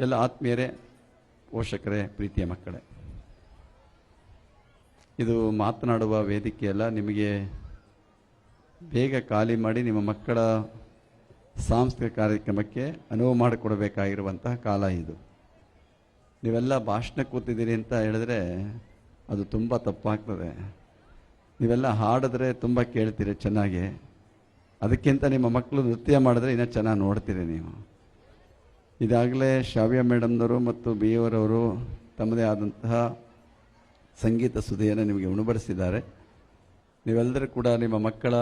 ಎಲ್ಲ ಆತ್ಮೀಯರೇ, ಪೋಷಕರೇ, ಪ್ರೀತಿಯ ಮಕ್ಕಳೇ. ಇದು ಮಾತನಾಡುವ ವೇದಿಕೆಯಲ್ಲ ನಿಮಗೆ ಬೇಗ ಖಾಲಿ ಮಾಡಿ ನಿಮ್ಮ ಮಕ್ಕಳ ಸಾಂಸ್ಕೃತಿಕ ಕಾರ್ಯಕ್ರಮಕ್ಕೆ ಅನುವು ಮಾಡಿಕೊಡಬೇಕಾಗಿರುವಂತಹ ಕಾಲ ಇದು. ನೀವೆಲ್ಲ ಭಾಷಣ ಕೂತಿದ್ದೀರಿ ಅಂತ ಹೇಳಿದ್ರೆ ಅದು ತುಂಬ ತಪ್ಪಾಗ್ತದೆ. ನೀವೆಲ್ಲ ಹಾಡಿದ್ರೆ ತುಂಬ ಕೇಳ್ತೀರಿ ಚೆನ್ನಾಗಿ. ಅದಕ್ಕಿಂತ ನಿಮ್ಮ ಮಕ್ಕಳು ನೃತ್ಯ ಮಾಡಿದ್ರೆ ಇನ್ನೂ ಚೆನ್ನಾಗಿ ನೋಡ್ತೀರಿ ನೀವು. ಇದಾಗಲೇ ಶಾವ್ಯ ಮೇಡಮ್ನವರು ಮತ್ತು ಬಿ ಅವರವರು ತಮ್ಮದೇ ಆದಂತಹ ಸಂಗೀತ ಸುದ್ದಿಯನ್ನು ನಿಮಗೆ ಉಣಬಡಿಸಿದ್ದಾರೆ. ನೀವೆಲ್ಲರೂ ಕೂಡ ನಿಮ್ಮ ಮಕ್ಕಳ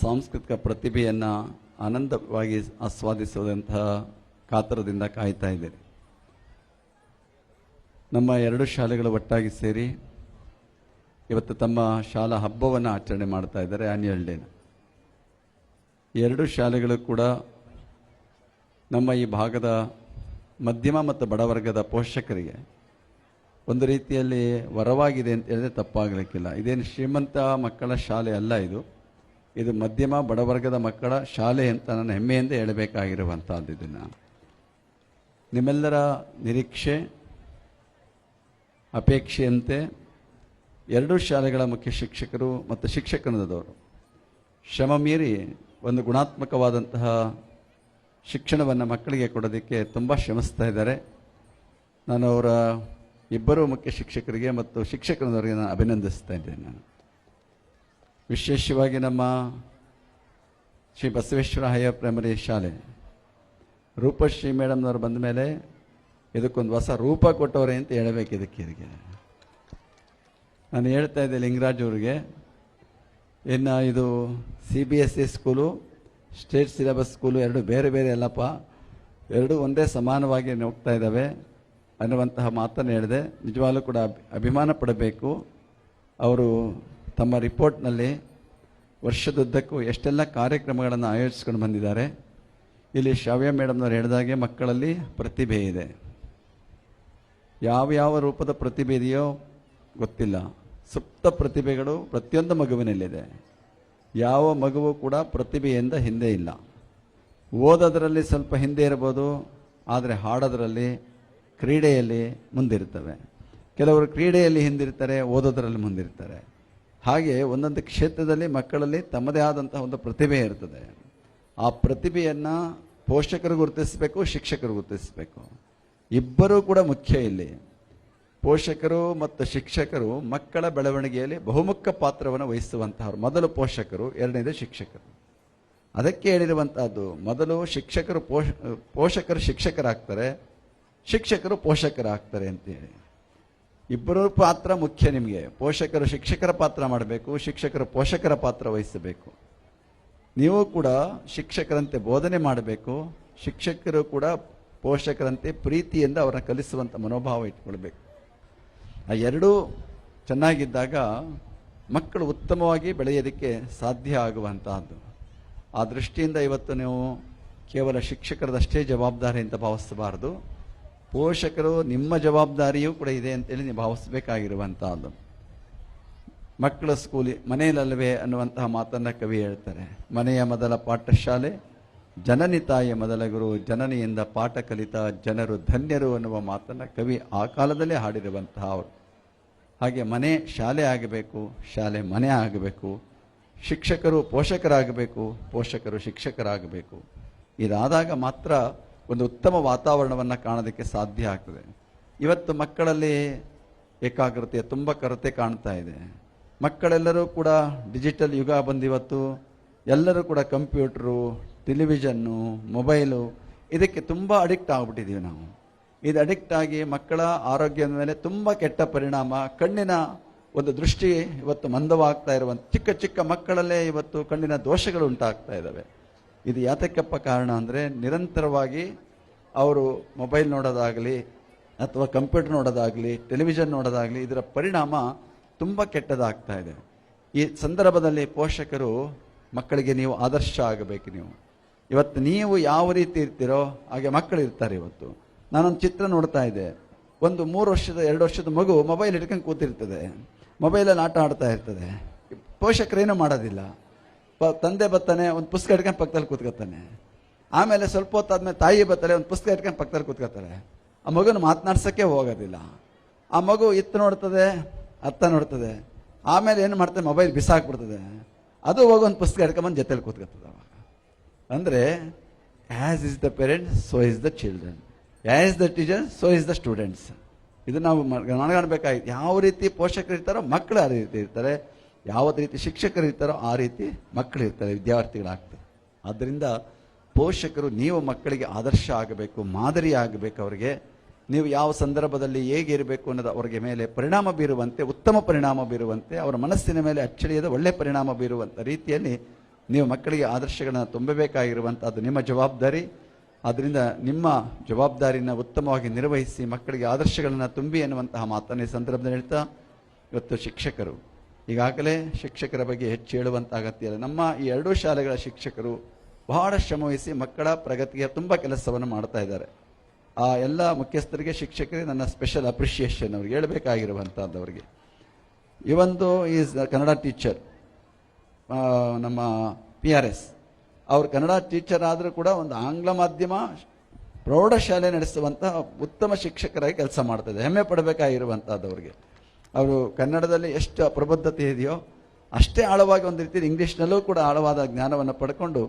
ಸಾಂಸ್ಕೃತಿಕ ಪ್ರತಿಭೆಯನ್ನು ಆನಂದವಾಗಿ ಆಸ್ವಾದಿಸುವಂತಹ ಕಾತರದಿಂದ ಕಾಯ್ತಾ ಇದ್ದೀರಿ. ನಮ್ಮ ಎರಡು ಶಾಲೆಗಳು ಒಟ್ಟಾಗಿ ಸೇರಿ ಇವತ್ತು ತಮ್ಮ ಶಾಲಾ ಹಬ್ಬವನ್ನು ಆಚರಣೆ ಮಾಡ್ತಾ ಇದ್ದಾರೆ ಡೇ ಡೇನ. ಎರಡು ಶಾಲೆಗಳು ಕೂಡ ನಮ್ಮ ಈ ಭಾಗದ ಮಧ್ಯಮ ಮತ್ತು ಬಡವರ್ಗದ ಪೋಷಕರಿಗೆ ಒಂದು ರೀತಿಯಲ್ಲಿ ವರವಾಗಿದೆ ಅಂತ ಹೇಳಿದ್ರೆ ತಪ್ಪಾಗಲಿಕ್ಕಿಲ್ಲ. ಇದೇನು ಶ್ರೀಮಂತ ಮಕ್ಕಳ ಶಾಲೆ ಅಲ್ಲ ಇದು. ಇದು ಮಧ್ಯಮ ಬಡವರ್ಗದ ಮಕ್ಕಳ ಶಾಲೆ ಅಂತ ನಾನು ಹೆಮ್ಮೆಯಿಂದ ಹೇಳಬೇಕಾಗಿರುವಂಥದ್ದು ಇದನ್ನು ನಿಮ್ಮೆಲ್ಲರ ನಿರೀಕ್ಷೆ, ಅಪೇಕ್ಷೆಯಂತೆ ಎರಡೂ ಶಾಲೆಗಳ ಮುಖ್ಯ ಶಿಕ್ಷಕರು ಮತ್ತು ಶಿಕ್ಷಕನದವರು ಶ್ರಮ ಮೀರಿ ಒಂದು ಗುಣಾತ್ಮಕವಾದಂತಹ ಶಿಕ್ಷಣವನ್ನು ಮಕ್ಕಳಿಗೆ ಕೊಡೋದಕ್ಕೆ ತುಂಬ ಶ್ರಮಿಸ್ತಾ ಇದ್ದಾರೆ. ನಾನು ಅವರ ಇಬ್ಬರು ಮುಖ್ಯ ಶಿಕ್ಷಕರಿಗೆ ಮತ್ತು ಶಿಕ್ಷಕರವರಿಗೆ ನಾನು ಅಭಿನಂದಿಸ್ತಾ ಇದ್ದೇನೆ ನಾನು. ವಿಶೇಷವಾಗಿ ನಮ್ಮ ಶ್ರೀ ಬಸವೇಶ್ವರ ಹೈಯರ್ ಪ್ರೈಮರಿ ಶಾಲೆ. ರೂಪಶ್ರೀ ಮೇಡಮ್ನವರು ಬಂದ ಮೇಲೆ ಇದಕ್ಕೊಂದು ಹೊಸ ರೂಪ ಕೊಟ್ಟವ್ರೆ ಅಂತ ಹೇಳಬೇಕು ಇದಕ್ಕೆ ಇದಕ್ಕೆ. ನಾನು ಹೇಳ್ತಾ ಇದ್ದೆ ಲಿಂಗರಾಜ್ ಅವರಿಗೆ, ಇನ್ನು ಇದು C B S C school state syllabus school ಎರಡು ಬೇರೆ ಬೇರೆ ಅಲ್ಲಪ್ಪ. ಎರಡು ಒಂದೇ ಸಮಾನವಾಗಿ ಹೋಗ್ತಾ ಇದ್ದಾವೆ ಅನ್ನುವಂತಹ ಮಾತನ್ನು ಹೇಳಿದೆ. ನಿಜವಾಗ್ಲೂ ಕೂಡ ಅಭಿ- ಅಭಿಮಾನ ಪಡಬೇಕು. ಅವರು ತಮ್ಮ ರಿಪೋರ್ಟ್ನಲ್ಲಿ ವರ್ಷದುದ್ದಕ್ಕೂ ಎಷ್ಟೆಲ್ಲ ಕಾರ್ಯಕ್ರಮಗಳನ್ನು ಆಯೋಜಿಸ್ಕೊಂಡು ಬಂದಿದ್ದಾರೆ. ಇಲ್ಲಿ ಶ್ರಾವ್ಯ ಮೇಡಮ್ನವ್ರು ಹೇಳಿದಾಗೆ ಮಕ್ಕಳಲ್ಲಿ ಪ್ರತಿಭೆ ಇದೆ. ಯಾವ ಯಾವ ರೂಪದ ಪ್ರತಿಭೆ ಇದೆಯೋ ಗೊತ್ತಿಲ್ಲ. ಸುಪ್ತ ಪ್ರತಿಭೆಗಳು ಪ್ರತಿಯೊಂದು ಮಗುವಿನಲ್ಲಿದೆ. ಯಾವ ಮಗುವು ಕೂಡ ಪ್ರತಿಭೆಯಿಂದ ಹಿಂದೆ ಇಲ್ಲ. ಓದೋದರಲ್ಲಿ ಸ್ವಲ್ಪ ಹಿಂದೆ ಇರ್ಬೋದು, ಆದರೆ ಹಾಡೋದರಲ್ಲಿ, ಕ್ರೀಡೆಯಲ್ಲಿ ಮುಂದಿರ್ತವೆ. ಕೆಲವರು ಕ್ರೀಡೆಯಲ್ಲಿ ಹಿಂದಿರ್ತಾರೆ, ಓದೋದರಲ್ಲಿ ಮುಂದಿರ್ತಾರೆ. ಹಾಗೆ ಒಂದೊಂದು ಕ್ಷೇತ್ರದಲ್ಲಿ ಮಕ್ಕಳಲ್ಲಿ ತಮ್ಮದೇ ಆದಂತಹ ಒಂದು ಪ್ರತಿಭೆ ಇರ್ತದೆ. ಆ ಪ್ರತಿಭೆಯನ್ನು ಪೋಷಕರು ಗುರುತಿಸಬೇಕು, ಶಿಕ್ಷಕರು ಗುರುತಿಸಬೇಕು. ಇಬ್ಬರೂ ಕೂಡ ಮುಖ್ಯ ಇಲ್ಲಿ. ಪೋಷಕರು ಮತ್ತು ಶಿಕ್ಷಕರು ಮಕ್ಕಳ ಬೆಳವಣಿಗೆಯಲ್ಲಿ ಬಹುಮುಖ ಪಾತ್ರವನ್ನು ವಹಿಸುವಂತಹವರು. ಮೊದಲು ಪೋಷಕರು, ಎರಡನೇದು ಶಿಕ್ಷಕರು. ಅದಕ್ಕೆ ಹೇಳಿರುವಂತಹದ್ದು, ಮೊದಲು ಶಿಕ್ಷಕರು ಪೋಷ, ಪೋಷಕರು ಶಿಕ್ಷಕರಾಗ್ತಾರೆ, ಶಿಕ್ಷಕರು ಪೋಷಕರಾಗ್ತಾರೆ ಅಂತೇಳಿ. ಇಬ್ಬರ ಪಾತ್ರ ಮುಖ್ಯ ನಿಮಗೆ. ಪೋಷಕರು ಶಿಕ್ಷಕರ ಪಾತ್ರ ಮಾಡಬೇಕು, ಶಿಕ್ಷಕರು ಪೋಷಕರ ಪಾತ್ರ ವಹಿಸಬೇಕು. ನೀವು ಕೂಡ ಶಿಕ್ಷಕರಂತೆ ಬೋಧನೆ ಮಾಡಬೇಕು, ಶಿಕ್ಷಕರು ಕೂಡ ಪೋಷಕರಂತೆ ಪ್ರೀತಿಯಿಂದ ಅವರನ್ನ ಕಲಿಸುವಂಥ ಮನೋಭಾವ ಇಟ್ಕೊಳ್ಬೇಕು. ಆ ಎರಡೂ ಚೆನ್ನಾಗಿದ್ದಾಗ ಮಕ್ಕಳು ಉತ್ತಮವಾಗಿ ಬೆಳೆಯೋದಕ್ಕೆ ಸಾಧ್ಯ ಆಗುವಂತಹದ್ದು. ಆ ದೃಷ್ಟಿಯಿಂದ ಇವತ್ತು ನೀವು ಕೇವಲ ಶಿಕ್ಷಕರದಷ್ಟೇ ಜವಾಬ್ದಾರಿ ಅಂತ ಭಾವಿಸಬಾರದು. ಪೋಷಕರು ನಿಮ್ಮ ಜವಾಬ್ದಾರಿಯೂ ಕೂಡ ಇದೆ ಅಂತೇಳಿ ನೀವು ಭಾವಿಸಬೇಕಾಗಿರುವಂತಹದ್ದು. ಮಕ್ಕಳ ಸ್ಕೂಲಿ ಮನೆಯಲ್ಲವೇ ಅನ್ನುವಂತಹ ಮಾತನ್ನು ಕವಿ ಹೇಳ್ತಾರೆ. ಮನೆಯ ಮೊದಲ ಪಾಠಶಾಲೆ, ಜನನಿ ತಾಯಿಯ ಮೊದಲ ಗುರು, ಜನನಿಯಿಂದ ಪಾಠ ಕಲಿತ ಜನರು ಧನ್ಯರು ಅನ್ನುವ ಮಾತನ್ನು ಕವಿ ಆ ಕಾಲದಲ್ಲೇ ಹಾಡಿರುವಂತಹ ಅವರು. ಹಾಗೆ ಮನೆ ಶಾಲೆ ಆಗಬೇಕು, ಶಾಲೆ ಮನೆ ಆಗಬೇಕು, ಶಿಕ್ಷಕರು ಪೋಷಕರಾಗಬೇಕು, ಪೋಷಕರು ಶಿಕ್ಷಕರಾಗಬೇಕು. ಇದಾದಾಗ ಮಾತ್ರ ಒಂದು ಉತ್ತಮ ವಾತಾವರಣವನ್ನು ಕಾಣೋದಕ್ಕೆ ಸಾಧ್ಯ ಆಗ್ತದೆ. ಇವತ್ತು ಮಕ್ಕಳಲ್ಲಿ ಏಕಾಗ್ರತೆಯ ತುಂಬ ಕೊರತೆ ಕಾಣ್ತಾ ಇದೆ. ಮಕ್ಕಳೆಲ್ಲರೂ ಕೂಡ ಡಿಜಿಟಲ್ ಯುಗ ಬಂದಿವತ್ತು, ಎಲ್ಲರೂ ಕೂಡ ಕಂಪ್ಯೂಟ್ರು, ಟೆಲಿವಿಷನ್ನು, ಮೊಬೈಲು, ಇದಕ್ಕೆ ತುಂಬ ಅಡಿಕ್ಟ್ ಆಗಿಬಿಟ್ಟಿದ್ದೀವಿ ನಾವು. ಇದು ಅಡಿಕ್ಟ್ ಆಗಿ ಮಕ್ಕಳ ಆರೋಗ್ಯದ ಮೇಲೆ ತುಂಬ ಕೆಟ್ಟ ಪರಿಣಾಮ. ಕಣ್ಣಿನ ಒಂದು ದೃಷ್ಟಿ ಇವತ್ತು ಮಂದವಾಗ್ತಾ ಇರುವಂಥ ಚಿಕ್ಕ ಚಿಕ್ಕ ಮಕ್ಕಳಲ್ಲೇ ಇವತ್ತು ಕಣ್ಣಿನ ದೋಷಗಳು ಉಂಟಾಗ್ತಾ ಇದ್ದಾವೆ ಇದು ಯಾತಕ್ಕಪ್ಪ ಕಾರಣ ಅಂದರೆ ನಿರಂತರವಾಗಿ ಅವರು ಮೊಬೈಲ್ ನೋಡೋದಾಗಲಿ ಅಥವಾ ಕಂಪ್ಯೂಟರ್ ನೋಡೋದಾಗಲಿ, ಟೆಲಿವಿಷನ್ ನೋಡೋದಾಗಲಿ ಇದರ ಪರಿಣಾಮ ತುಂಬ ಕೆಟ್ಟದಾಗ್ತಾ ಇದೆ. ಈ ಸಂದರ್ಭದಲ್ಲಿ ಪೋಷಕರು ಮಕ್ಕಳಿಗೆ ನೀವು ಆದರ್ಶ ಆಗಬೇಕು ನೀವು. ಇವತ್ತು ನೀವು ಯಾವ ರೀತಿ ಇರ್ತೀರೋ ಹಾಗೆ ಮಕ್ಕಳು ಇರ್ತಾರೆ ಇವತ್ತು. ನಾನೊಂದು ಚಿತ್ರ ನೋಡ್ತಾ ಇದ್ದೆ. ಒಂದು ಮೂರು ವರ್ಷದ, ಎರಡು ವರ್ಷದ ಮಗು ಮೊಬೈಲ್ ಹಿಡ್ಕೊಂಡು ಕೂತಿರ್ತದೆ. ಮೊಬೈಲಲ್ಲಿ ಆಟ ಆಡ್ತಾ ಇರ್ತದೆ. ಪೋಷಕರೇನು ಮಾಡೋದಿಲ್ಲ. ತಂದೆ ಬರ್ತಾನೆ, ಒಂದು ಪುಸ್ತಕ ಹಿಡ್ಕೊಂಡು ಪಕ್ಕದಲ್ಲಿ ಕೂತ್ಕೊತಾನೆ. ಆಮೇಲೆ ಸ್ವಲ್ಪ ಹೊತ್ತಾದ್ಮೇಲೆ ತಾಯಿ ಬರ್ತಾರೆ ಒಂದು ಪುಸ್ತಕ ಹಿಡ್ಕೊಂಡು ಪಕ್ಕದಲ್ಲಿ ಕೂತ್ಕೋತಾರೆ ಆ ಮಗುನ ಮಾತನಾಡ್ಸೋಕ್ಕೆ ಹೋಗೋದಿಲ್ಲ. ಆ ಮಗು ಇತ್ತು ನೋಡ್ತದೆ, ಅತ್ತ ನೋಡ್ತದೆ. ಆಮೇಲೆ ಏನು ಮಾಡ್ತದೆ ಮೊಬೈಲ್ ಬಿಸಾಕ್ಬಿಡ್ತದೆ. ಅದು ಹೋಗಿ ಒಂದು ಪುಸ್ತಕ ಹಿಡ್ಕೊಂಬಂದು ಜೊತೆಲಿ ಕೂತ್ಕೊತದೆ ಅವಾಗ. ಅಂದರೆ as is the parents so is the children as the teacher so is the students ಇದು ನಾವು ಮನಗಾಣಬೇಕಾಗಿತ್ತು ಯಾವ ರೀತಿ ಪೋಷಕರು ಇರ್ತಾರೋ ಮಕ್ಕಳು ಆ ರೀತಿ ಇರ್ತಾರೆ. ಯಾವ ರೀತಿ ಶಿಕ್ಷಕರು ಇರ್ತಾರೋ ಆ ರೀತಿ ಮಕ್ಕಳು ಇರ್ತಾರೆ, ವಿದ್ಯಾರ್ಥಿಗಳಾಗ್ತಾರೆ. ಆದ್ದರಿಂದ ಪೋಷಕರು ನೀವು ಮಕ್ಕಳಿಗೆ ಆದರ್ಶ ಆಗಬೇಕು, ಮಾದರಿ ಆಗಬೇಕು ಅವರಿಗೆ. ನೀವು ಯಾವ ಸಂದರ್ಭದಲ್ಲಿ ಹೇಗೆ ಇರಬೇಕು ಅನ್ನೋದು ಅವರಿಗೆ ಮೇಲೆ ಪರಿಣಾಮ ಬೀರುವಂತೆ, ಉತ್ತಮ ಪರಿಣಾಮ ಬೀರುವಂತೆ, ಅವರ ಮನಸ್ಸಿನ ಮೇಲೆ ಅಚ್ಚಳಿಯದ ಒಳ್ಳೆಯ ಪರಿಣಾಮ ಬೀರುವಂಥ ರೀತಿಯಲ್ಲಿ ನೀವು ಮಕ್ಕಳಿಗೆ ಆದರ್ಶಗಳನ್ನು ತುಂಬಬೇಕಾಗಿರುವಂಥದ್ದು ನಿಮ್ಮ ಜವಾಬ್ದಾರಿ. ಆದ್ದರಿಂದ ನಿಮ್ಮ ಜವಾಬ್ದಾರಿಯನ್ನು ಉತ್ತಮವಾಗಿ ನಿರ್ವಹಿಸಿ ಮಕ್ಕಳಿಗೆ ಆದರ್ಶಗಳನ್ನು ತುಂಬಿ ಎನ್ನುವಂತಹ ಮಾತನ್ನು ಈ ಸಂದರ್ಭದಲ್ಲಿ ಹೇಳ್ತಾ ಇವತ್ತು ಶಿಕ್ಷಕರು. ಈಗಾಗಲೇ ಶಿಕ್ಷಕರ ಬಗ್ಗೆ ಹೆಚ್ಚು ಹೇಳುವಂಥ ಅಗತ್ಯ ಇಲ್ಲ. ನಮ್ಮ ಈ ಎರಡೂ ಶಾಲೆಗಳ ಶಿಕ್ಷಕರು ಬಹಳ ಶ್ರಮವಹಿಸಿ ಮಕ್ಕಳ ಪ್ರಗತಿಗೆ ತುಂಬ ಕೆಲಸವನ್ನು ಮಾಡ್ತಾ ಇದ್ದಾರೆ. ಆ ಎಲ್ಲ ಮುಖ್ಯಸ್ಥರಿಗೆ, ಶಿಕ್ಷಕರಿಗೆ ನನ್ನ ಸ್ಪೆಷಲ್ ಅಪ್ರಿಷಿಯೇಷನ್ ಅವ್ರಿಗೆ ಹೇಳಬೇಕಾಗಿರುವಂಥದ್ದವರಿಗೆ ಒಂದು ಈಸ್ ಕನ್ನಡ ಟೀಚರ್ ನಮ್ಮ ಪಿ ಆರ್ ಎಸ್ ಅವ್ರು ಕನ್ನಡ ಟೀಚರ್ ಆದರೂ ಕೂಡ ಒಂದು ಆಂಗ್ಲ ಮಾಧ್ಯಮ ಪ್ರೌಢಶಾಲೆ ನಡೆಸುವಂತಹ ಉತ್ತಮ ಶಿಕ್ಷಕರಾಗಿ ಕೆಲಸ ಮಾಡ್ತಿದೆ. ಹೆಮ್ಮೆ ಪಡಬೇಕಾಗಿರುವಂಥದ್ದು ಅವರಿಗೆ ಅವರು ಕನ್ನಡದಲ್ಲಿ ಎಷ್ಟು ಪ್ರಬುದ್ಧತೆ ಇದೆಯೋ ಅಷ್ಟೇ ಆಳವಾಗಿ ಒಂದು ರೀತಿಯಲ್ಲಿ ಇಂಗ್ಲೀಷ್ನಲ್ಲೂ ಕೂಡ ಆಳವಾದ ಜ್ಞಾನವನ್ನು ಪಡ್ಕೊಂಡು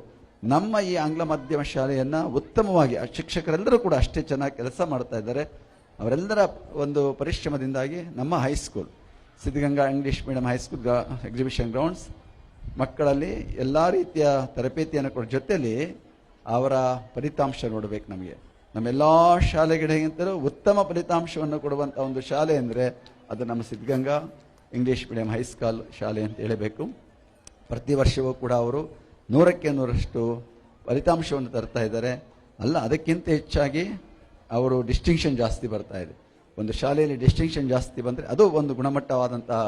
ನಮ್ಮ ಈ ಆಂಗ್ಲ ಮಾಧ್ಯಮ ಶಾಲೆಯನ್ನು ಉತ್ತಮವಾಗಿ ಆ ಶಿಕ್ಷಕರೆಲ್ಲರೂ ಕೂಡ ಅಷ್ಟೇ ಚೆನ್ನಾಗಿ ಕೆಲಸ ಮಾಡ್ತಾ ಇದ್ದಾರೆ. ಅವರೆಲ್ಲರ ಒಂದು ಪರಿಶ್ರಮದಿಂದಾಗಿ ನಮ್ಮ high school, Siddaganga English medium high school exhibition grounds ಮಕ್ಕಳಲ್ಲಿ ಎಲ್ಲ ರೀತಿಯ ತರಬೇತಿಯನ್ನು ಕೊಡೋ ಜೊತೆಯಲ್ಲಿ ಅವರ ಫಲಿತಾಂಶ ನೋಡಬೇಕು ನಮಗೆ. ನಮ್ಮೆಲ್ಲ ಶಾಲೆಗಳಿಗಿಂತಲೂ ಉತ್ತಮ ಫಲಿತಾಂಶವನ್ನು ಕೊಡುವಂಥ ಒಂದು ಶಾಲೆ ಅಂದರೆ ಅದು ನಮ್ಮ ಸಿದ್ಧಗಂಗಾ ಇಂಗ್ಲೀಷ್ ಮೀಡಿಯಂ ಹೈಸ್ಕೂಲ್ ಶಾಲೆ ಅಂತ ಹೇಳಬೇಕು. ಪ್ರತಿ ವರ್ಷವೂ ಕೂಡ ಅವರು ನೂರಕ್ಕೆ ನೂರಷ್ಟು ಫಲಿತಾಂಶವನ್ನು ತರ್ತಾ ಇದ್ದಾರೆ. ಅಲ್ಲ, ಅದಕ್ಕಿಂತ ಹೆಚ್ಚಾಗಿ ಅವರು ಡಿಸ್ಟಿಂಕ್ಷನ್ ಜಾಸ್ತಿ ಬರ್ತಾ ಇದೆ. ಒಂದು ಶಾಲೆಯಲ್ಲಿ ಡಿಸ್ಟಿಂಕ್ಷನ್ ಜಾಸ್ತಿ ಬಂದರೆ ಅದು ಒಂದು ಗುಣಮಟ್ಟವಾದಂತಹ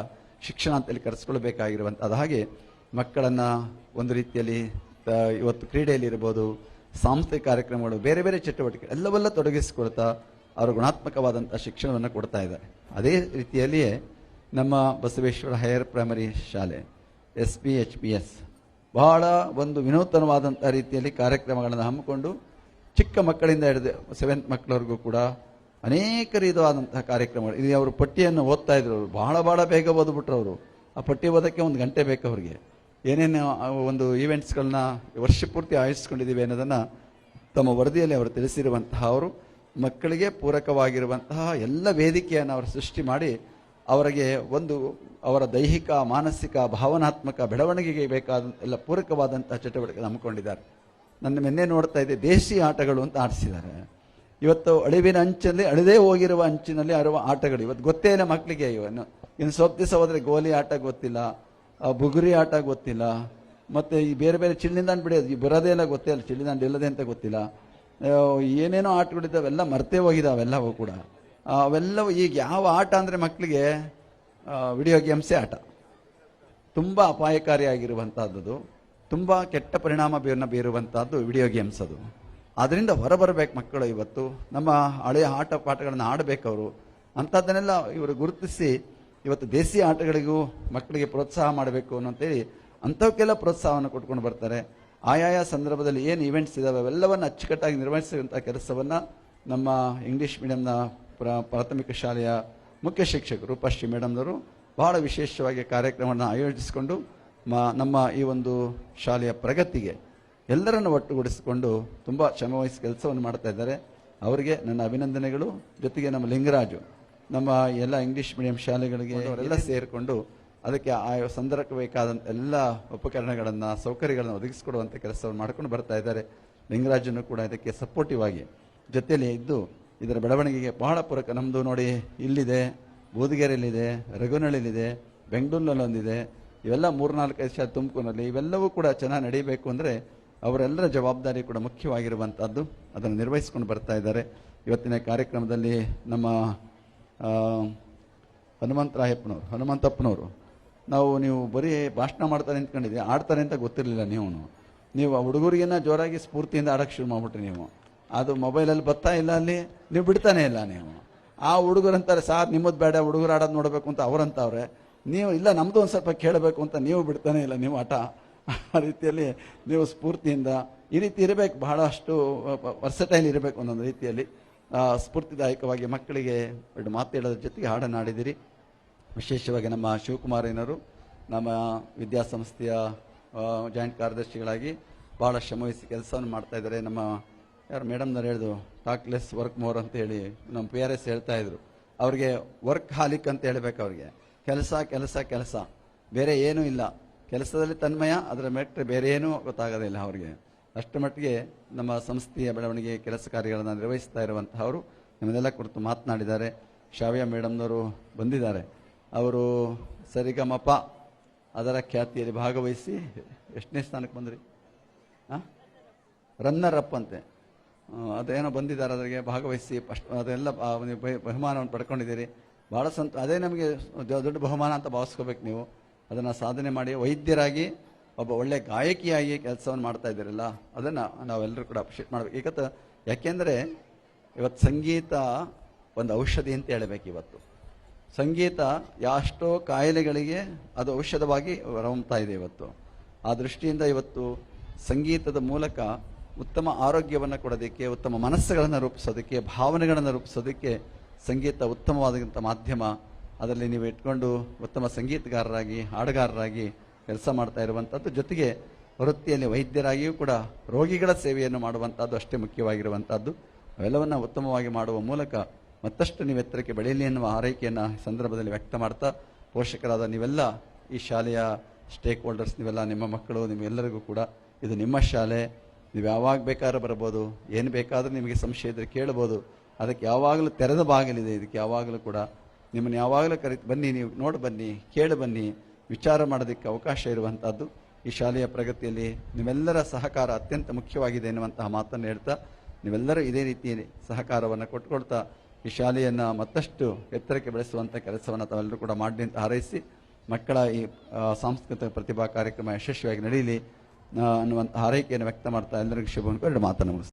ಶಿಕ್ಷಣ ಅಂತೇಳಿ ಕರೆಸ್ಕೊಳ್ಬೇಕಾಗಿರುವಂಥ ಅದು ಹಾಗೆ ಮಕ್ಕಳನ್ನು ಒಂದು ರೀತಿಯಲ್ಲಿ ಇವತ್ತು ಕ್ರೀಡೆಯಲ್ಲಿ ಇರ್ಬೋದು, ಸಾಂಸ್ಥಿಕ ಕಾರ್ಯಕ್ರಮಗಳು, ಬೇರೆ ಬೇರೆ ಚಟುವಟಿಕೆ, ಎಲ್ಲವೆಲ್ಲ ತೊಡಗಿಸಿಕೊಳ್ತಾ ಅವರು ಗುಣಾತ್ಮಕವಾದಂಥ ಶಿಕ್ಷಣವನ್ನು ಕೊಡ್ತಾ ಇದ್ದಾರೆ. ಅದೇ ರೀತಿಯಲ್ಲಿಯೇ ನಮ್ಮ ಬಸವೇಶ್ವರ ಹೈಯರ್ ಪ್ರೈಮರಿ ಶಾಲೆ, S P H P S, ಬಹಳ ಒಂದು ವಿನೂತನವಾದಂಥ ರೀತಿಯಲ್ಲಿ ಕಾರ್ಯಕ್ರಮಗಳನ್ನು ಹಮ್ಮಿಕೊಂಡು ಚಿಕ್ಕ ಮಕ್ಕಳಿಂದ ಹಿಡಿದು ಸೆವೆಂತ್ ಮಕ್ಕಳವರೆಗೂ ಕೂಡ ಅನೇಕ ರೀತಿಯಾದಂತಹ ಕಾರ್ಯಕ್ರಮಗಳು. ಇಲ್ಲಿ ಅವರು ಪಟ್ಟಿಯನ್ನು ಓದ್ತಾ ಇದ್ರು, ಅವರು ಬಹಳ ಬಹಳ ಬೇಗ ಓದ್ಬಿಟ್ರು ಅವರು. ಆ ಪಟ್ಟಿ ಓದೋಕ್ಕೆ ಒಂದು ಗಂಟೆ ಬೇಕು ಅವರಿಗೆ. ಏನೇನು ಒಂದು ಈವೆಂಟ್ಸ್ಗಳನ್ನ ವರ್ಷ ಪೂರ್ತಿ ಆಯೋಜಿಸ್ಕೊಂಡಿದ್ದೀವಿ ಅನ್ನೋದನ್ನು ತಮ್ಮ ವರದಿಯಲ್ಲಿ ಅವರು ತಿಳಿಸಿರುವಂತಹ ಅವರು, ಮಕ್ಕಳಿಗೆ ಪೂರಕವಾಗಿರುವಂತಹ ಎಲ್ಲ ವೇದಿಕೆಯನ್ನು ಅವರು ಸೃಷ್ಟಿ ಮಾಡಿ ಅವರಿಗೆ ಒಂದು ಅವರ ದೈಹಿಕ, ಮಾನಸಿಕ, ಭಾವನಾತ್ಮಕ ಬೆಳವಣಿಗೆಗೆ ಬೇಕಾದ ಎಲ್ಲ ಪೂರಕವಾದಂತಹ ಚಟುವಟಿಕೆ ಹಮ್ಮಿಕೊಂಡಿದ್ದಾರೆ. ನನ್ನ ನಿನ್ನೆ ನೋಡ್ತಾ ಇದ್ದೆ, ದೇಶಿ ಆಟಗಳು ಅಂತ ಆಡಿಸಿದ್ದಾರೆ. ಇವತ್ತು ಅಳಿವಿನ ಅಂಚಲ್ಲಿ ಅಳಿದೇ ಹೋಗಿರುವ ಅಂಚಿನಲ್ಲಿ ಅರುವ ಆಟಗಳು, ಇವತ್ತು ಗೊತ್ತೇ ಇಲ್ಲ ಮಕ್ಕಳಿಗೆ ಇವನು. ಇನ್ನು ಸ್ವಲ್ಪ ದಿವಸ ಹೋದರೆ ಗೋಲಿ ಆಟ ಗೊತ್ತಿಲ್ಲ. ಆ ಬುಗುರಿ ಆಟ ಗೊತ್ತಿಲ್ಲ, ಮತ್ತೆ ಈ ಬೇರೆ ಬೇರೆ ಚಿಲ್ಲಿದಾಂಡ್ ಬಿಡಿ ಈ ಬರೋದೇ ಇಲ್ಲ ಗೊತ್ತೇ ಇಲ್ಲ ಚಿಳ್ಳಿದಾಂಡ್ ಇಲ್ಲದೆ ಅಂತ ಗೊತ್ತಿಲ್ಲ. ಏನೇನೋ ಆಟಗಳಿದ್ದಾವೆಲ್ಲ ಮರ್ತೇ ಹೋಗಿದ್ದಾವೆ, ಎಲ್ಲವೂ ಕೂಡ. ಅವೆಲ್ಲವೂ ಈಗ ಯಾವ ಆಟ ಅಂದರೆ ಮಕ್ಕಳಿಗೆ ವಿಡಿಯೋ ಗೇಮ್ಸೇ ಆಟ. ತುಂಬ ಅಪಾಯಕಾರಿಯಾಗಿರುವಂಥದ್ದು ತುಂಬ ಕೆಟ್ಟ ಪರಿಣಾಮ ಬೀರನ್ನ ಬೀರುವಂಥದ್ದು ವಿಡಿಯೋ ಗೇಮ್ಸ್ ಅದು. ಅದರಿಂದ ಹೊರಬರಬೇಕು ಮಕ್ಕಳು ಇವತ್ತು. ನಮ್ಮ ಹಳೆಯ ಆಟ ಪಾಠಗಳನ್ನು ಆಡಬೇಕವರು. ಅಂಥದ್ದನ್ನೆಲ್ಲ ಇವರು ಗುರುತಿಸಿ ಇವತ್ತು ದೇಸಿ ಆಟಗಳಿಗೂ ಮಕ್ಕಳಿಗೆ ಪ್ರೋತ್ಸಾಹ ಮಾಡಬೇಕು ಅನ್ನೋಂತೇಳಿ ಅಂಥವಕ್ಕೆಲ್ಲ ಪ್ರೋತ್ಸಾಹವನ್ನು ಕೊಟ್ಕೊಂಡು ಬರ್ತಾರೆ. ಆಯಾಯ ಸಂದರ್ಭದಲ್ಲಿ ಏನು ಇವೆಂಟ್ಸ್ ಇದ್ದಾವೆ ಅವೆಲ್ಲವನ್ನು ಅಚ್ಚುಕಟ್ಟಾಗಿ ನಿರ್ವಹಿಸುವಂಥ ಕೆಲಸವನ್ನು ನಮ್ಮ ಇಂಗ್ಲೀಷ್ ಮೀಡಿಯಂನ ಪ್ರ ಪ್ರಾಥಮಿಕ ಶಾಲೆಯ ಮುಖ್ಯ ಶಿಕ್ಷಕರು ರೂಪಶ್ರೀ ಮೇಡಮ್ನವರು ಬಹಳ ವಿಶೇಷವಾಗಿ ಕಾರ್ಯಕ್ರಮವನ್ನು ಆಯೋಜಿಸಿಕೊಂಡು ನಮ್ಮ ಈ ಒಂದು ಶಾಲೆಯ ಪ್ರಗತಿಗೆ ಎಲ್ಲರನ್ನು ಒಟ್ಟುಗೂಡಿಸಿಕೊಂಡು ತುಂಬ ಶ್ರಮವಹಿಸಿ ಕೆಲಸವನ್ನು ಮಾಡ್ತಾ ಇದ್ದಾರೆ. ಅವರಿಗೆ ನನ್ನ ಅಭಿನಂದನೆಗಳು. ಜೊತೆಗೆ ನಮ್ಮ ಲಿಂಗರಾಜು ನಮ್ಮ ಎಲ್ಲ ಇಂಗ್ಲೀಷ್ ಮೀಡಿಯಂ ಶಾಲೆಗಳಿಗೆ ಅವರೆಲ್ಲ ಸೇರಿಕೊಂಡು ಅದಕ್ಕೆ ಆ ಸಂದರ್ಭಕ್ಕೆ ಬೇಕಾದ ಎಲ್ಲ ಉಪಕರಣಗಳನ್ನು ಸೌಕರ್ಯಗಳನ್ನು ಒದಗಿಸಿಕೊಡುವಂಥ ಕೆಲಸವನ್ನು ಮಾಡ್ಕೊಂಡು ಬರ್ತಾ ಇದ್ದಾರೆ. ಲಿಂಗರಾಜನು ಕೂಡ ಇದಕ್ಕೆ ಸಪೋರ್ಟಿವ್ ಆಗಿ ಜೊತೆಯಲ್ಲಿ ಇದ್ದು ಇದರ ಬೆಳವಣಿಗೆಗೆ ಬಹಳ ಪೂರಕ. ನಮ್ಮದು ನೋಡಿ ಇಲ್ಲಿದೆ ಬೂದಿಗೆರೆಯಲ್ಲಿದೆ ರಘುನಳ್ಳಿಲಿದೆ ಬೆಂಗಳೂರಿನಲ್ಲಿ ಒಂದಿದೆ ಇವೆಲ್ಲ ಮೂರ್ನಾಲ್ಕೈದು ಶಾಲೆ ತುಮಕೂರಿನಲ್ಲಿ ಇವೆಲ್ಲವೂ ಕೂಡ ಚೆನ್ನಾಗಿ ನಡೀಬೇಕು ಅಂದರೆ ಅವರೆಲ್ಲರ ಜವಾಬ್ದಾರಿ ಕೂಡ ಮುಖ್ಯವಾಗಿರುವಂಥದ್ದು ಅದನ್ನು ನಿರ್ವಹಿಸ್ಕೊಂಡು ಬರ್ತಾ ಇದ್ದಾರೆ. ಇವತ್ತಿನ ಕಾರ್ಯಕ್ರಮದಲ್ಲಿ ನಮ್ಮ ಹನುಮಂತರಾಯಪ್ಪನವರು ಹನುಮಂತಪ್ಪನವರು. ನಾವು ನೀವು ಬರೀ ಭಾಷಣ ಮಾಡ್ತಾರೆ ನಿಂತ್ಕೊಂಡಿದ್ದೆ ಆಡ್ತಾರೆ ಅಂತ ಗೊತ್ತಿರಲಿಲ್ಲ ನೀವು ನೀವು ಆ ಹುಡುಗರಿಗೆನ ಜೋರಾಗಿ ಸ್ಫೂರ್ತಿಯಿಂದ ಆಡೋಕ್ಕೆ ಶುರು ಮಾಡಿಬಿಟ್ರಿ ನೀವು. ಅದು ಮೊಬೈಲಲ್ಲಿ ಬರ್ತಾ ಇಲ್ಲ ಅಲ್ಲಿ, ನೀವು ಬಿಡ್ತಾನೆ ಇಲ್ಲ ನೀವು. ಆ ಹುಡುಗರು ಅಂತಾರೆ, ಸಾರ್, ನಿಮ್ಮದು ಬೇಡ, ಹುಡುಗರು ಆಡೋದು ನೋಡಬೇಕು ಅಂತ ಅವರಂತವ್ರೆ ನೀವು, ಇಲ್ಲ ನಮ್ಮದು ಒಂದು ಸ್ವಲ್ಪ ಕೇಳಬೇಕು ಅಂತ ನೀವು ಬಿಡ್ತಾನೆ ಇಲ್ಲ ನೀವು ಆಟ. ಆ ರೀತಿಯಲ್ಲಿ ನೀವು ಸ್ಫೂರ್ತಿಯಿಂದ, ಈ ರೀತಿ ಇರಬೇಕು, ಬಹಳಷ್ಟು ವರ್ಸಟೈಲ್ ಇರಬೇಕು ಒಂದೊಂದು ರೀತಿಯಲ್ಲಿ. ಸ್ಫೂರ್ತಿದಾಯಕವಾಗಿ ಮಕ್ಕಳಿಗೆ ಎರಡು ಮಾತೇಳೋದ್ರ ಜೊತೆಗೆ ಹಾಡನಾಡಿದಿರಿ ವಿಶೇಷವಾಗಿ ನಮ್ಮ ಶಿವಕುಮಾರಯ್ಯನವರು, ನಮ್ಮ ವಿದ್ಯಾಸಂಸ್ಥೆಯ ಜಾಯಿಂಟ್ ಕಾರ್ಯದರ್ಶಿಗಳಾಗಿ ಭಾಳ ಶ್ರಮವಹಿಸಿ ಕೆಲಸವನ್ನು ಮಾಡ್ತಾ ಇದ್ದಾರೆ. ನಮ್ಮ ಯಾರು ಮೇಡಮ್ನವ್ರು ಹೇಳಿದ್ರು ಟಾಕ್ ಲೆಸ್ ವರ್ಕ್ ಮೋರ್ ಅಂತ ಹೇಳಿ ನಮ್ಮ ಪಿ ಆರ್ ಎಸ್ ಹೇಳ್ತಾ ಇದ್ರು. ಅವ್ರಿಗೆ ವರ್ಕ್ ಹಾಲಿಕ್ ಅಂತ ಹೇಳಬೇಕು ಅವ್ರಿಗೆ. ಕೆಲಸ ಕೆಲಸ ಕೆಲಸ. ಬೇರೆ ಏನೂ ಇಲ್ಲ. ಕೆಲಸದಲ್ಲಿ ತನ್ಮಯ, ಅದರ ಮೆಟ್ಟರೆ ಬೇರೆ ಏನೂ ಗೊತ್ತಾಗೋದಿಲ್ಲ ಅವ್ರಿಗೆ. ಅಷ್ಟು ಮಟ್ಟಿಗೆ ನಮ್ಮ ಸಂಸ್ಥೆಯ ಬೆಳವಣಿಗೆ ಕೆಲಸ ಕಾರ್ಯಗಳನ್ನು ನಿರ್ವಹಿಸ್ತಾ ಇರುವಂತಹವರು ನಿಮ್ಮನ್ನೆಲ್ಲ ಕುರಿತು ಮಾತನಾಡಿದ್ದಾರೆ. ಶಾವ್ಯ ಮೇಡಮ್ನವರು ಬಂದಿದ್ದಾರೆ. ಅವರು ಸರಿಗಮಪ ಅದರ ಖ್ಯಾತಿಯಲ್ಲಿ ಭಾಗವಹಿಸಿ ಎಷ್ಟನೇ ಸ್ಥಾನಕ್ಕೆ ಬಂದ್ರಿ? ಹಾಂ ರನ್ನರ್ ಅಪ್ ಅಂತೆ. ಅದೇನೋ ಬಂದಿದ್ದಾರೆ ಅದರಿಗೆ ಭಾಗವಹಿಸಿ ಫಸ್ಟ್ ಅದೆಲ್ಲ ಬಹುಮಾನವನ್ನು ಪಡ್ಕೊಂಡಿದ್ದೀರಿ. ಭಾಳ ಸಂತ, ಅದೇ ನಮಗೆ ದೊಡ್ಡ ಬಹುಮಾನ ಅಂತ ಭಾವಿಸ್ಕೋಬೇಕು ನೀವು. ಅದನ್ನು ಸಾಧನೆ ಮಾಡಿ ವೈದ್ಯರಾಗಿ ಒಬ್ಬ ಒಳ್ಳೆ ಗಾಯಕಿಯಾಗಿ ಕೆಲಸವನ್ನು ಮಾಡ್ತಾ ಇದ್ದೀರಲ್ಲ, ಅದನ್ನು ನಾವೆಲ್ಲರೂ ಕೂಡ ಅಪ್ರಿಷಿಯೇಟ್ ಮಾಡಬೇಕು. ಈಗತ್ತ ಯಾಕೆಂದರೆ ಇವತ್ತು ಸಂಗೀತ ಒಂದು ಔಷಧಿ ಅಂತ ಹೇಳಬೇಕು ಇವತ್ತು. ಸಂಗೀತ ಎಷ್ಟೋ ಕಾಯಿಲೆಗಳಿಗೆ ಅದು ಔಷಧವಾಗಿ ಹೊರಹೊಮ್ತಾ ಇದೆ ಇವತ್ತು. ಆ ದೃಷ್ಟಿಯಿಂದ ಇವತ್ತು ಸಂಗೀತದ ಮೂಲಕ ಉತ್ತಮ ಆರೋಗ್ಯವನ್ನು ಕೊಡೋದಕ್ಕೆ, ಉತ್ತಮ ಮನಸ್ಸುಗಳನ್ನು ರೂಪಿಸೋದಕ್ಕೆ, ಭಾವನೆಗಳನ್ನು ರೂಪಿಸೋದಕ್ಕೆ ಸಂಗೀತ ಉತ್ತಮವಾದಂಥ ಮಾಧ್ಯಮ. ಅದರಲ್ಲಿ ನೀವು ಇಟ್ಕೊಂಡು ಉತ್ತಮ ಸಂಗೀತಗಾರರಾಗಿ, ಹಾಡುಗಾರರಾಗಿ ಕೆಲಸ ಮಾಡ್ತಾ ಇರುವಂಥದ್ದು ಜೊತೆಗೆ ವೃತ್ತಿಯಲ್ಲಿ ವೈದ್ಯರಾಗಿಯೂ ಕೂಡ ರೋಗಿಗಳ ಸೇವೆಯನ್ನು ಮಾಡುವಂಥದ್ದು ಅಷ್ಟೇ ಮುಖ್ಯವಾಗಿರುವಂಥದ್ದು ಅವೆಲ್ಲವನ್ನು ಉತ್ತಮವಾಗಿ ಮಾಡುವ ಮೂಲಕ ಮತ್ತಷ್ಟು ನೀವು ಎತ್ತರಕ್ಕೆ ಬೆಳೆಯಲಿ ಎನ್ನುವ ಆರೈಕೆಯನ್ನು ಸಂದರ್ಭದಲ್ಲಿ ವ್ಯಕ್ತ ಮಾಡ್ತಾ, ಪೋಷಕರಾದ ನೀವೆಲ್ಲ ಈ ಶಾಲೆಯ ಸ್ಟೇಕ್ ಹೋಲ್ಡರ್ಸ್ ನೀವೆಲ್ಲ ನಿಮ್ಮ ಮಕ್ಕಳು ನಿಮ್ಮೆಲ್ಲರಿಗೂ ಕೂಡ ಇದು ನಿಮ್ಮ ಶಾಲೆ. ನೀವು ಯಾವಾಗ ಬೇಕಾದ್ರೂ ಬರ್ಬೋದು, ಏನು ಬೇಕಾದರೂ ನಿಮಗೆ ಸಂಶಯ ಇದ್ದರೆ ಕೇಳ್ಬೋದು. ಅದಕ್ಕೆ ಯಾವಾಗಲೂ ತೆರೆದ ಬಾಗಿಲಿದೆ. ಇದಕ್ಕೆ ಯಾವಾಗಲೂ ಕೂಡ ನಿಮ್ಮನ್ನು ಯಾವಾಗಲೂ ಕರಿ ಬನ್ನಿ ನೀವು, ನೋಡಿ ಬನ್ನಿ, ಕೇಳಿ ಬನ್ನಿ. ವಿಚಾರ ಮಾಡೋದಕ್ಕೆ ಅವಕಾಶ ಇರುವಂಥದ್ದು ಈ ಶಾಲೆಯ ಪ್ರಗತಿಯಲ್ಲಿ ನಿಮ್ಮೆಲ್ಲರ ಸಹಕಾರ ಅತ್ಯಂತ ಮುಖ್ಯವಾಗಿದೆ ಎನ್ನುವಂತಹ ಮಾತನ್ನು ಹೇಳ್ತಾ ನೀವೆಲ್ಲರೂ ಇದೇ ರೀತಿ ಸಹಕಾರವನ್ನು ಕೊಟ್ಕೊಳ್ತಾ ಈ ಶಾಲೆಯನ್ನು ಮತ್ತಷ್ಟು ಎತ್ತರಕ್ಕೆ ಬೆಳೆಸುವಂಥ ಕೆಲಸವನ್ನು ತಾವೆಲ್ಲರೂ ಕೂಡ ಮಾಡಲಿ ಅಂತ ಹಾರೈಸಿ ಮಕ್ಕಳ ಈ ಸಾಂಸ್ಕೃತಿಕ ಪ್ರತಿಭಾ ಕಾರ್ಯಕ್ರಮ ಯಶಸ್ವಿಯಾಗಿ ನಡೆಯಲಿ ಅನ್ನುವಂಥ ಹಾರೈಕೆಯನ್ನು ವ್ಯಕ್ತ ಮಾಡ್ತಾ ಎಲ್ಲರಿಗೂ ಶುಭವನ್ನು ಎರಡು ಮಾತನ್ನು ಮುಗಿಸ್ತೀನಿ.